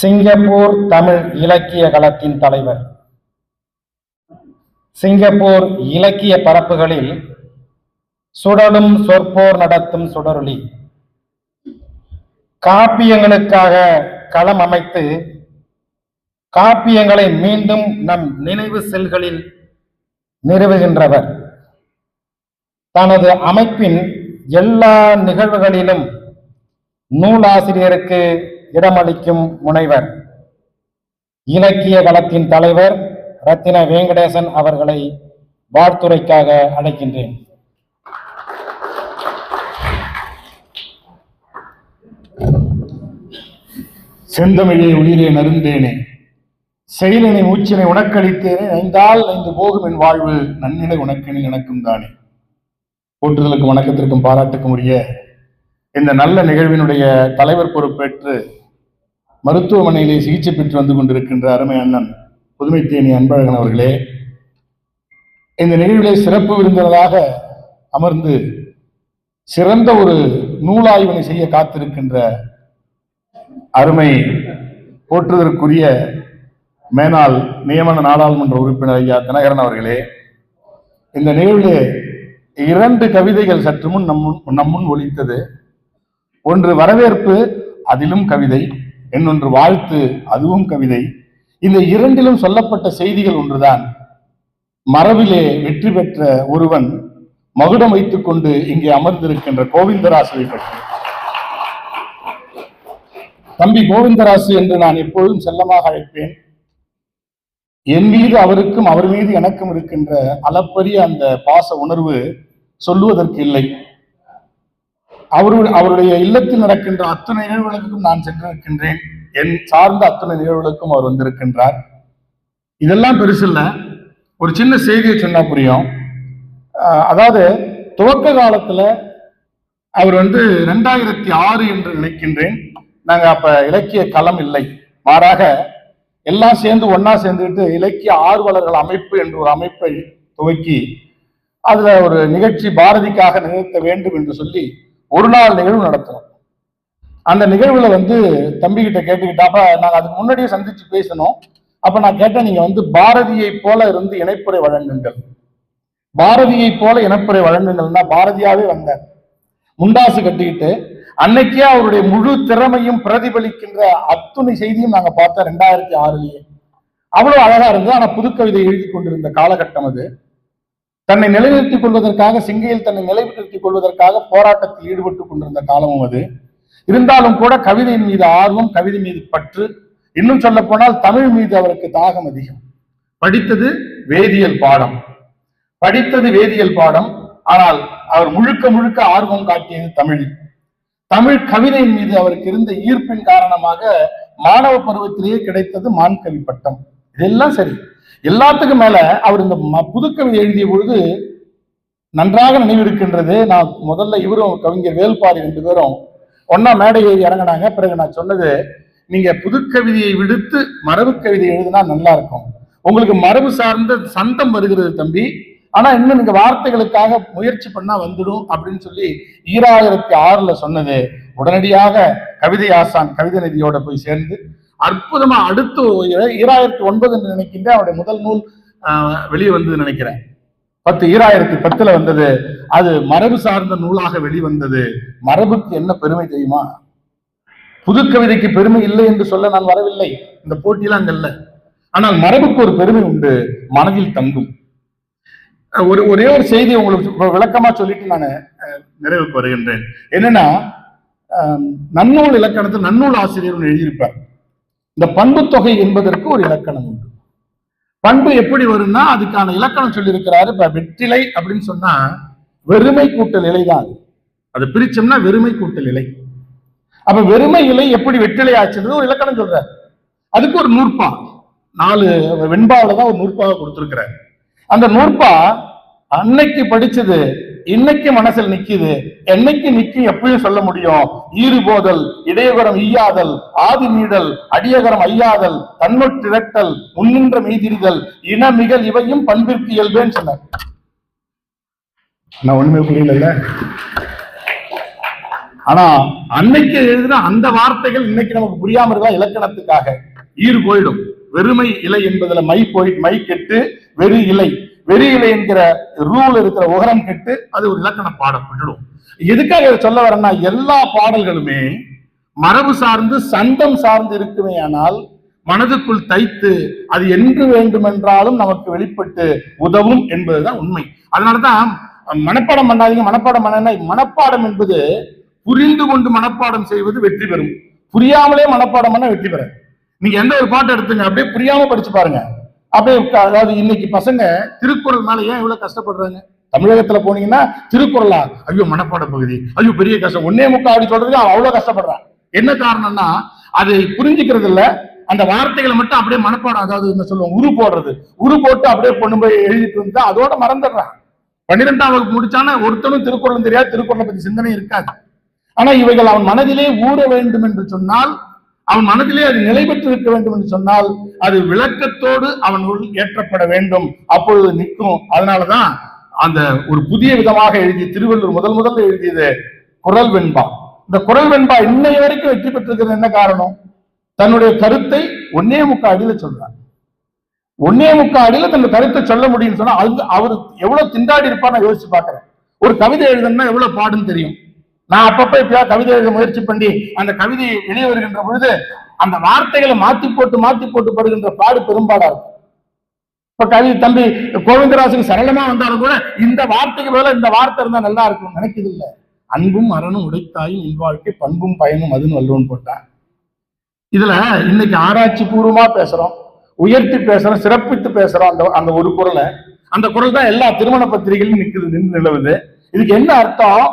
Singapore Tamil இலக்கிய களத்தின் தலைவர். சிங்கப்பூர் இலக்கிய பரப்புகளில் சுடலும் சொற்போர் நடத்தும் சுடருளி. காப்பியங்களுக்காக களம் அமைத்து காப்பியங்களை மீண்டும் நம் நினைவு செல்களில் நிறுவுகின்றவர். தனது அமைப்பின் எல்லா நிகழ்வுகளிலும் நூலாசிரியருக்கு இடமளிக்கும் முனைவர் இலக்கிய களத்தின் தலைவர் ரத்தின வெங்கடேசன் அவர்களை வாழ்த்துரைக்காக அழைக்கின்றேன். செந்தமிழே உயிரே நருந்தேனே செயலினை மூச்சினை உனக்களித்தேனே ஐந்தால் ஐந்து போகும் என் வாழ்வு நன்னிலை உனக்கெனில் எனக்கும் தானே. போற்றுதலுக்கும் வணக்கத்திற்கும் பாராட்டுக்கும் உரிய இந்த நல்ல நிகழ்வினுடைய தலைவர் பொறுப்பேற்று மருத்துவமனையிலே சிகிச்சை பெற்று வந்து கொண்டிருக்கின்ற அருமை அண்ணன் புதுமை தேனி அன்பழகன் அவர்களே இந்த நிகழ்விலே சிறப்பு விருந்தினராக அமர்ந்து சிறந்த ஒரு நூலாய்வினை செய்ய காத்திருக்கின்ற அருமை போற்றுவதற்குரிய மேனாள் நியமன நாடாளுமன்ற உறுப்பினர் ஐயா தினகரன் அவர்களே இந்த நிகழ்விலே இரண்டு கவிதைகள் சற்று முன் நம் நம் முன் ஒழித்தது ஒன்று வரவேற்பு அதிலும் கவிதை. என்னொன்று வாழ்த்து அதுவும் கவிதை. இந்த இரண்டிலும் சொல்லப்பட்ட செய்திகள் ஒன்றுதான். மரபிலே வெற்றி பெற்ற ஒருவன் மகுடம் வைத்துக் கொண்டு இங்கே அமர்ந்திருக்கின்ற கோவிந்தராசுவை பற்றி. தம்பி கோவிந்தராசு என்று நான் எப்பொழுதும் செல்லமாக அழைப்பேன். என் மீது அவருக்கும் அவர் மீது எனக்கும் இருக்கின்ற அளப்பரிய அந்த பாச உணர்வு சொல்லுவதற்கு இல்லை. அவருடைய அவருடைய இல்லத்தில் நடக்கின்ற அத்தனை நிகழ்வுகளுக்கும் நான் சென்றிருக்கின்றேன். என் சார்ந்த அத்தனை நிகழ்வுகளுக்கும் அவர் வந்திருக்கின்றார். இதெல்லாம் பெருசில்ல ஒரு சின்ன செய்தியை சொன்னா புரியும். அதாவது துவக்க காலத்துல அவர் வந்து ரெண்டாயிரத்தி ஆறு என்று நினைக்கின்றேன். நாங்க அப்ப இலக்கிய களம் இல்லை. மாறாக எல்லாம் சேர்ந்து ஒன்னா சேர்ந்துட்டு இலக்கிய ஆர்வலர்கள் அமைப்பு என்று ஒரு அமைப்பை துவக்கி அதுல ஒரு நிகழ்ச்சி பாரதிக்காக நிகழ்த்த வேண்டும் என்று சொல்லி ஒரு நாள் நிகழ்வு நடத்தணும். அந்த நிகழ்வுல வந்து தம்பி கிட்ட கேட்டுக்கிட்டாப்ப நாங்க அதுக்கு முன்னாடியே சந்திச்சு பேசணும் அப்ப நான் கேட்டேன் நீங்க வந்து பாரதியை போல இருந்து இணைப்புரை வழங்குங்கள். பாரதியை போல இணைப்புரை வழங்குங்கள்னா பாரதியாவே வந்தார். முண்டாசு கட்டிக்கிட்டு அன்னைக்கே அவருடைய முழு திறமையும் பிரதிபலிக்கின்ற அத்துணை செய்தியும் நாங்க பார்த்தோம் ரெண்டாயிரத்தி ஆறுலயே. அவ்வளவு அழகா இருந்தது. ஆனா புதுக்கவிதை எழுதி கொண்டிருந்த காலகட்டம் அது. தன்னை நிலைநிறுத்திக் கொள்வதற்காக சிங்கையில் தன்னை நிலைநிறுத்திக் கொள்வதற்காக போராட்டத்தில் ஈடுபட்டுக் கொண்டிருந்த காலமும் அது. இருந்தாலும் கூட கவிதையின் மீது ஆர்வம் கவிதை மீது பற்று இன்னும் சொல்ல போனால் தமிழ் மீது அவருக்கு தாகம் அதிகம். படித்தது வேதியியல் பாடம். படித்தது வேதியியல் பாடம் ஆனால் அவர் முழுக்க முழுக்க ஆர்வம் காட்டியது தமிழில் தமிழ் கவிதையின் மீது அவருக்கு இருந்த ஈர்ப்பின் காரணமாக மாணவ பருவத்திலேயே கிடைத்தது மான்கவி பட்டம் இதெல்லாம் சரி. எல்லாத்துக்கும் மேல அவர் இந்த ம- புதுக்கவிதை எழுதிய பொழுது நன்றாக நினைவிருக்கின்றது. நான் முதல்ல இவரும் கவிஞர் வேல்பாரி ரெண்டு பேரும் ஒன்னா மேடை ஏறி இறங்கினாங்க. பிறகு நான் சொன்னது நீங்க புதுக்கவிதையை விடுத்து மரபு கவிதை எழுதினா நல்லா இருக்கும். உங்களுக்கு மரபு சார்ந்த சந்தம் வருகிறது தம்பி. ஆனா இன்னும் நீங்க வார்த்தைகளுக்காக முயற்சி பண்ணா வந்துடும் அப்படின்னு சொல்லி ஈராயிரத்தி ஆறுல சொன்னது. உடனடியாக கவிதை ஆசான் கவிதை நிதியோட போய் சேர்ந்து அற்புதமா அடுத்து ஈராயிரத்தி ஒன்பது நினைக்கின்ற அவருடைய முதல் நூல் வெளியே வந்தது நினைக்கிறேன். பத்து ஈராயிரத்தி பத்துல வந்தது. அது மரபு சார்ந்த நூலாக வெளிவந்தது மரபுக்கு என்ன பெருமை தெரியுமா? புது கவிதைக்கு பெருமை இல்லை என்று சொல்ல நான் வரவில்லை. இந்த போட்டியெல்லாம் அங்க இல்லை. ஆனால் மரபுக்கு ஒரு பெருமை உண்டு. மனதில் தங்கும். ஒரு ஒரே ஒரு செய்தி உங்களுக்கு விளக்கமா சொல்லிட்டு நான் அஹ், நிறைவுக்கு வருகின்றேன். என்னன்னா நன்னூல் இலக்கணத்தில் நன்னூல் ஆசிரியர் எழுதியிருப்பார். இந்த பண்பு தொகை என்பதற்கு ஒரு இலக்கணம் உண்டு. பண்பு எப்படி வரும்னா அதுக்கான இலக்கணம் சொல்லியிருக்கிறாரு. இப்ப வெற்றிலை அப்படின்னு சொன்னா வெறுமை கூட்டல் இலை தான் அது. அதை பிரிச்சோம்னா வெறுமை கூட்டல் இலை. அப்ப வெறுமை இலை எப்படி வெற்றிலை ஆச்சுன்றது ஒரு இலக்கணம் சொல்றாரு. அதுக்கு ஒரு நூற்பா. நாலு வெண்பாவில தான் ஒரு நூற்பாவை கொடுத்திருக்கிறார். அந்த நூற்பா அன்னைக்கு படிச்சது இன்னைக்கு மனசில் நிக்குது. என்னைக்கு நிக்கும் எப்பயும் சொல்ல முடியும்? ஈறுபோதல் இடையகரம் ஈயாதல் ஆதி நீடல் அடியகரம் ஐயாதல் தன்னொற்றிரட்டல் முன்னின்ற மீதிரிதல் இனமிகள் இவையும் பண்பிற்கு இயல்பேன்னு சொன்னார். நான் ஒண்ணுமே புரியல ஆனா அன்னைக்கு எழுதின அந்த வார்த்தைகள் இன்னைக்கு நமக்கு புரியாம இருக்கா இலக்கணத்துக்காக. ஈறு போயிடும். வெறுமை இலை என்பதுல மை போய் மை கெட்டு வெறு இலை. வெளியில என்கிற ரூல் இருக்கிற உகரம் கெட்டு அது ஒரு இலக்கண பாடப்பட்டுடும் எதுக்காக இதை சொல்ல வரேன்னா எல்லா பாடல்களுமே மரபு சார்ந்து சண்டம் சார்ந்து இருக்குமே ஆனால் மனதுக்குள் தைத்து அது என்று வேண்டுமென்றாலும் நமக்கு வெளிப்பட்டு உதவும் என்பதுதான் உண்மை. அதனாலதான் மனப்பாடம் பண்ணாதீங்க மனப்பாடம் பண்ண மனப்பாடம் என்பது புரிந்து கொண்டு மனப்பாடம் செய்வது வெற்றி பெறும். புரியாமலே மனப்பாடம் பண்ண வெற்றி பெற நீங்க எந்த ஒரு பாட்டு எடுத்துங்க அப்படியே புரியாம படிச்சு பாருங்க. அப்படியே அதாவது இன்னைக்கு பசங்க திருக்குறள் மேல ஏன் இவ்வளவு கஷ்டப்படுறாங்க? தமிழகத்துல போனீங்கன்னா திருக்குறளா? ஐயோ மனப்பாட பகுதி. ஐயோ பெரிய கஷ்டம். ஒன்னே முக்கா அப்படி சொல்றதுக்கு அவன் அவ்வளவு கஷ்டப்படுறான். என்ன காரணம்னா அதை புரிஞ்சுக்கிறது இல்ல அந்த வார்த்தைகளை மட்டும் அப்படியே மனப்பாடம் அதாவது என்ன சொல்லுவோம் உரு போடுறது. உரு போட்டு அப்படியே கொண்டு போய் எழுதிட்டு இருந்தா அதோட மறந்துடுறான். பன்னிரெண்டாம் வகுப்பு முடிச்சானா ஒருத்தனும் திருக்குறளும் தெரியாது திருக்குறளை பத்தி சிந்தனை இருக்காது. ஆனா இவைகள் அவன் மனதிலே ஊற வேண்டும் என்று சொன்னால் அவன் மனதிலே அது நிலை பெற்று இருக்க வேண்டும் என்று சொன்னால் அது விளக்கத்தோடு அவன் உள் ஏற்றப்பட வேண்டும். அப்பொழுது நிற்கும். அதனாலதான் அந்த ஒரு புதிய விதமாக எழுதிய திருவள்ளுவர் முதல் முதல்ல எழுதியது குரல் வெண்பா. இந்த குரல் வெண்பா இன்னைய வரைக்கும் வெற்றி பெற்றிருக்கிறது என்ன காரணம்? தன்னுடைய கருத்தை ஒன்னே முக்கா அடியில சொல்றார். ஒன்னே முக்கா அடியில தன் கருத்தை சொல்ல முடியும்னு சொன்னா அது அவர் எவ்வளவு திண்டாடி இருப்பார் நான் யோசிச்சு பாக்குறேன் ஒரு கவிதை எழுதணும்னா எவ்வளவு பாடுன்னு தெரியும். நான் அப்பப்ப இப்ப கவிதை எழுத முயற்சி பண்ணி அந்த கவிதையை வெளியே வருகின்ற பொழுது அந்த வார்த்தைகளை மாத்தி போட்டு மாத்தி போட்டு படுகின்ற பாடு பெரும்பாடா இருக்கும் இப்ப கவி தம்பி கோவிந்தராசுக்கு சரளமா வந்தாலும் கூட இந்த வார்த்தைக்கு மேல இந்த வார்த்தை இருந்தா நல்லா இருக்கும் நினைக்குது இல்ல. அன்பும் அறனும் உடைத்தாயும் இல்வாழ்க்கை பண்பும் பயனும் அதுன்னு வல்லுவன் போட்டான். இதுல இன்னைக்கு ஆராய்ச்சி பூர்வமா பேசுறோம் உயர்த்தி பேசுறோம் சிறப்பித்து பேசுறோம். அந்த அந்த ஒரு குரலை அந்த குரல் தான் எல்லா திருமண பத்திரிகையிலும் நிற்குது நின்று நிலவுது. இதுக்கு என்ன அர்த்தம்?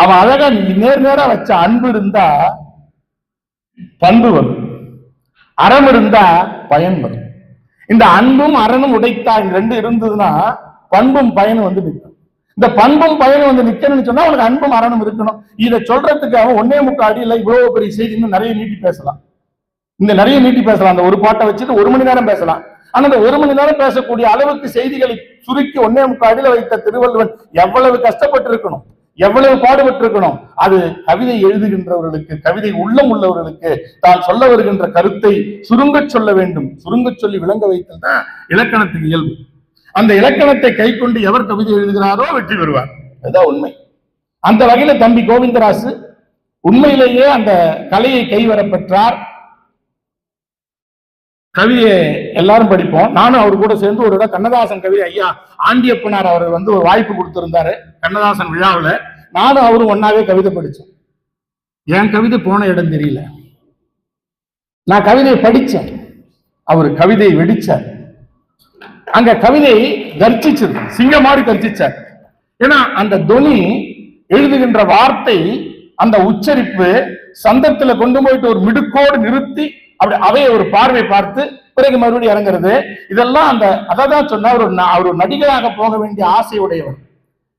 அவன் அழகா நீ நேர் நேரா வச்ச அன்பு இருந்தா பண்பு வரும். அறம் இருந்தா பயன் வரும். இந்த அன்பும் அறனும் உடைத்தா இந்த ரெண்டு இருந்ததுன்னா பண்பும் பயனும் வந்து நிற்கும். இந்த பண்பும் பயனும் வந்து நிக்கணும்னு சொன்னா அவனுக்கு அன்பும் அறனும் இருக்கணும். இதை சொல்றதுக்கு அவன் ஒன்னே முக்கால் அடியில் இவ்வளவு பெரிய செய்தி இன்னும் நிறைய நீட்டி பேசலாம். இந்த நிறைய நீட்டி பேசலாம். அந்த ஒரு பாட்டை வச்சுட்டு ஒரு மணி நேரம் பேசலாம். ஆனா அந்த ஒரு மணி நேரம் பேசக்கூடிய அளவுக்கு செய்திகளை சுருக்கி ஒன்னே முக்கால் அடியில் வைத்த திருவள்ளுவன் எவ்வளவு கஷ்டப்பட்டு இருக்கணும் எவ்வளவு பாடுபட்டு இருக்கணும் அது கவிதை எழுதுகின்றவர்களுக்கு கவிதை உள்ளம் உள்ளவர்களுக்கு தான் சொல்ல வருகின்ற கருத்தை சுருங்கச் சொல்ல வேண்டும். சுருங்கச் சொல்லி விளங்க வைத்தல் தான் இலக்கணத்துக்கு இயல்பு. அந்த இலக்கணத்தை கை கொண்டு எவர் கவிதை எழுதுகிறாரோ வெற்றி பெறுவார். அதுதான் உண்மை. அந்த வகையில தம்பி கோவிந்தராசு உண்மையிலேயே அந்த கலையை கைவர கவியை எல்லாரும் படிப்போம். நானும் அவர் கூட சேர்ந்து ஒரு இடம் கண்ணதாசன் கவிதை ஐயா ஆண்டியப்பனார் அவர் வந்து ஒரு வாய்ப்பு கொடுத்துருந்தாரு கண்ணதாசன் விழாவில். நானும் அவரும் ஒன்னாவே கவிதை படித்தோம் என் கவிதை போன இடம் தெரியல. நான் கவிதையை படித்தேன் அவர் கவிதையை வெடிச்சார். அங்க கவிதை தர்ச்சிச்சது சிங்கம் மாதிரி கர்ச்சிச்சார். ஏன்னா அந்த தொனி எழுதுகின்ற வார்த்தை அந்த உச்சரிப்பு சந்தத்துல கொண்டு போயிட்டு ஒரு மிடுக்கோடு நிறுத்தி அப்படி அவைய ஒரு பார்வை பார்த்து பிறகு மறுபடியும் இறங்குறது. இதெல்லாம் அந்த அதான் சொன்னா ஒரு ந- அவர் நடிகராக போக வேண்டிய ஆசையுடையவர்.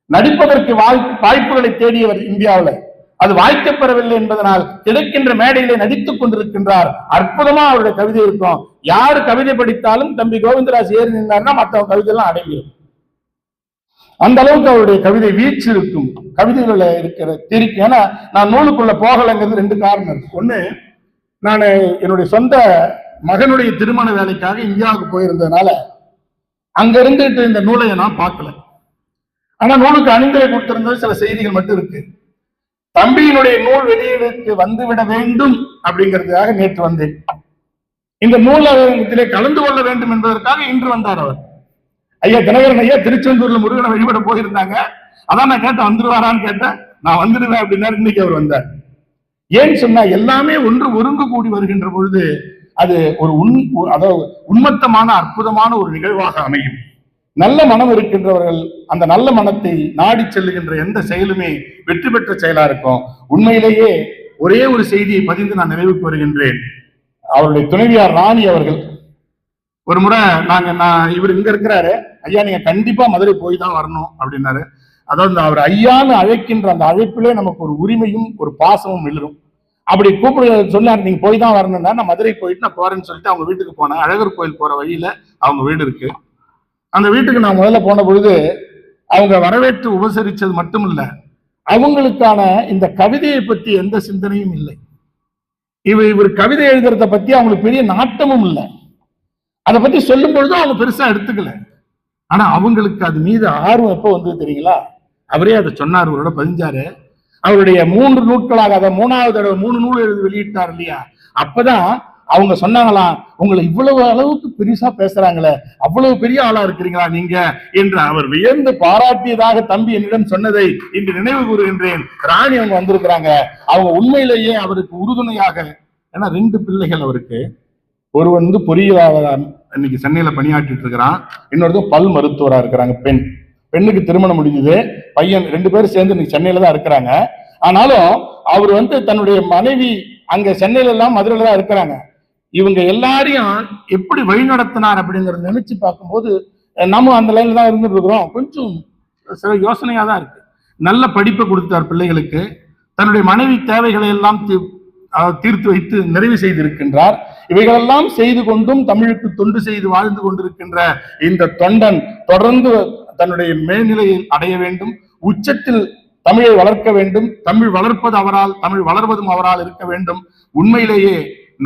நடிப்பதற்கு வாய்ப்பு வாய்ப்புகளை தேடியவர் இந்தியாவுல. அது வாய்க்கப்பெறவில்லை என்பதனால் கிடைக்கின்ற மேடையிலே நடித்துக் கொண்டிருக்கின்றார். அற்புதமா அவருடைய கவிதை இருக்கும். யார் கவிதை படித்தாலும் தம்பி கோவிந்தராஜ் ஏறி நின்றார்னா மற்றவங்க கவிதை எல்லாம் அடங்கிடும் அந்த அளவுக்கு அவருடைய கவிதை வீச்சு இருக்கும். கவிதைகளில் இருக்கிற தெரிக்கும் ஏன்னா நான் நூலுக்குள்ள போகலைங்கிறது ரெண்டு காரணம் இருக்கு. ஒண்ணு நான் என்னுடைய சொந்த மகனுடைய திருமண வேலைக்காக இந்தியாவுக்கு போயிருந்ததுனால அங்க இருந்துட்டு இந்த நூலை நான் பார்க்கல. ஆனா நூலுக்கு அணிந்துரை கொடுத்திருந்தது சில செய்திகள் மட்டும் இருக்கு. தம்பியினுடைய நூல் வெளியீடுக்கு வந்துவிட வேண்டும் அப்படிங்கிறதுக்காக நேற்று வந்தேன். இந்த நூலகத்திலே கலந்து கொள்ள வேண்டும் என்பதற்காக இன்று வந்தார் அவர். ஐயா தினகரன் ஐயா திருச்செந்தூர்ல முருகனை வழிபட போயிருந்தாங்க. அதான் நான் கேட்டேன் வந்துருவாரான்னு கேட்டேன். நான் வந்துடுவேன் அப்படின்னாரு இன்னைக்கு அவர் வந்தார். ஏன் சொன்னா எல்லாமே ஒன்று ஒருங்கு கூடி வருகின்ற பொழுது அது ஒரு உண் அதாவது உண்மத்தமான அற்புதமான ஒரு நிகழ்வாக அமையும். நல்ல மனம் இருக்கின்றவர்கள் அந்த நல்ல மனத்தை நாடி செல்லுகின்ற எந்த செயலுமே வெற்றி பெற்ற செயலா இருக்கும். உண்மையிலேயே ஒரே ஒரு செய்தியை பதிந்து நான் நிறைவுக்கு வருகின்றேன். அவருடைய துணைவியார் ராணி அவர்கள். ஒரு முறை நாங்க நான் இவர் இங்க இருக்கிறாரு. ஐயா நீங்க கண்டிப்பா மதுரை போய் தான் வரணும் அப்படின்னாரு. அதாவது அவர் ஐயான்னு அழைக்கின்ற அந்த அழைப்பிலே நமக்கு ஒரு உரிமையும் ஒரு பாசமும் விழுரும் அப்படி கூப்பிடு சொன்னார் நீங்க போய் தான் வரணும்னா நான் மதுரை போயிட்டு நான் போறேன்னு சொல்லிட்டு அவங்க வீட்டுக்கு போனேன் அழகர் கோயில் போற வழியில அவங்க வீடு இருக்கு. அந்த வீட்டுக்கு நான் முதல்ல போன பொழுது அவங்க வரவேற்று உபசரிச்சது மட்டும் இல்ல அவங்களுக்கான இந்த கவிதையை பத்தி எந்த சிந்தனையும் இல்லை. இவர் இவர் கவிதை எழுதுறத பத்தி அவங்களுக்கு பெரிய நாட்டமும் இல்லை. அதை பத்தி சொல்லும் பொழுதும் அவங்க பெருசா எடுத்துக்கல. ஆனா அவங்களுக்கு அது மீது ஆர்வம் எப்போ வந்தது தெரியுங்களா? அவரே அதை சொன்னார் அவரோட பதிஞ்சாரு. அவருடைய மூன்று நூட்களாக அதை மூணாவது தடவை மூணு நூல் எழுதி வெளியிட்டார் இல்லையா? அப்பதான் அவங்க சொன்னாங்களாம் உங்களை இவ்வளவு அளவுக்கு பெருசா பேசுறாங்களே அவ்வளவு பெரிய ஆளா இருக்கிறீங்களா நீங்க? என்று அவர் வியந்து பாராட்டியதாக தம்பி என்னிடம் சொன்னதை இன்று நினைவு கூறுகின்றேன். ராணி அவங்க வந்திருக்கிறாங்க. அவங்க உண்மையிலேயே அவருக்கு உறுதுணையாக ஏன்னா ரெண்டு பிள்ளைகள் அவருக்கு. ஒருவன் வந்து பொறியியலாளர் இன்னைக்கு சென்னையில பணியாற்றிட்டு இருக்கிறான். இன்னொருத்தர் பல் மருத்துவரா இருக்கிறாங்க பெண். பெண்ணுக்கு திருமணம் முடிஞ்சது பையன் ரெண்டு பேரும் சேர்ந்து இன்னைக்கு சென்னையில தான் இருக்கிறாங்க. ஆனாலும் அவர் வந்து தன்னுடைய மனைவி அங்க சென்னையில எல்லாம் மதுரையில தான் இருக்கிறாங்க. இவங்க எல்லாரையும் எப்படி வழிநடத்தினார் அப்படிங்கறத நினைச்சு பார்க்கும்போது நம்ம அந்த லைன்ல தான் இருந்துட்டு இருக்கிறோம். கொஞ்சம் சில யோசனையா தான் இருக்கு. நல்ல படிப்பை கொடுத்தார் பிள்ளைகளுக்கு. தன்னுடைய மனைவி தேவைகளை எல்லாம் தீர்த்து வைத்து நிறைவு செய்திருக்கின்றார். இவைகளெல்லாம் செய்து கொண்டும் தமிழுக்கு தொண்டு செய்து வாழ்ந்து கொண்டிருக்கின்ற இந்த தொண்டன் தொடர்ந்து தன்னுடைய மேல்நிலையில் அடைய வேண்டும் உச்சத்தில் தமிழை வளர்க்க வேண்டும் தமிழ் வளர்ப்பது அவரால் தமிழ் வளர்வதும் அவரால் இருக்க வேண்டும். உண்மையிலேயே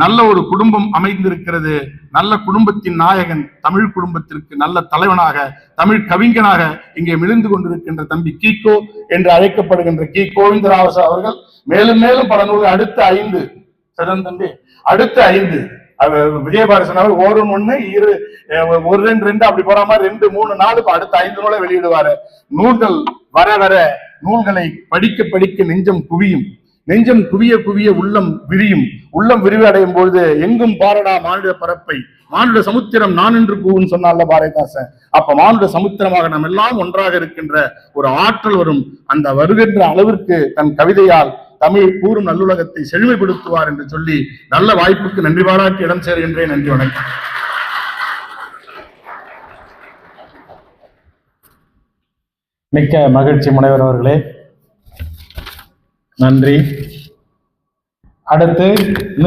நல்ல ஒரு குடும்பம் அமைந்திருக்கிறது. நல்ல குடும்பத்தின் நாயகன் தமிழ் குடும்பத்திற்கு நல்ல தலைவனாக தமிழ் கவிஞனாக இங்கே மிளிந்து கொண்டிருக்கின்ற தம்பி கீகோ என்று அழைக்கப்படுகின்ற கி. கோவிந்தராவச அவர்கள் மேலும் மேலும் பல நூல்கள் அடுத்த ஐந்து சிறந்தம்பி அடுத்த ஐந்து அது விஜயபாரசன் அவர் ஒரு ஒண்ணு இரு ஒரு ரெண்டு ரெண்டு அப்படி போற மாதிரி ரெண்டு மூணு நாலு அடுத்த ஐந்து நூலை வெளியிடுவாரு. நூல்கள் வர வர நூல்களை படிக்க படிக்க நெஞ்சம் குவியும். நெஞ்சம் குவிய குவிய உள்ளம் விரியும். உள்ளம் விரிவடையும் பொழுது எங்கும் பாரடா மானுட பரப்பை. மானுட சமுத்திரம் நான் என்று கூவுன்னு சொன்னால பாரதிதாசன். அப்ப மானுட சமுத்திரமாக நம்ம எல்லாம் ஒன்றாக இருக்கின்ற ஒரு ஆற்றல் வரும். அந்த வருகின்ற அளவிற்கு தன் கவிதையால் தமிழ் கூறும் நல்லுலகத்தை செழுமைப்படுத்துவார் என்று சொல்லி நல்ல வாய்ப்புக்கு நன்றி பாராட்டி இடம் சேர்கின்றேன். நன்றி வணக்கம். மிக்க மகிழ்ச்சி முனைவர் அவர்களே. நன்றி. அடுத்து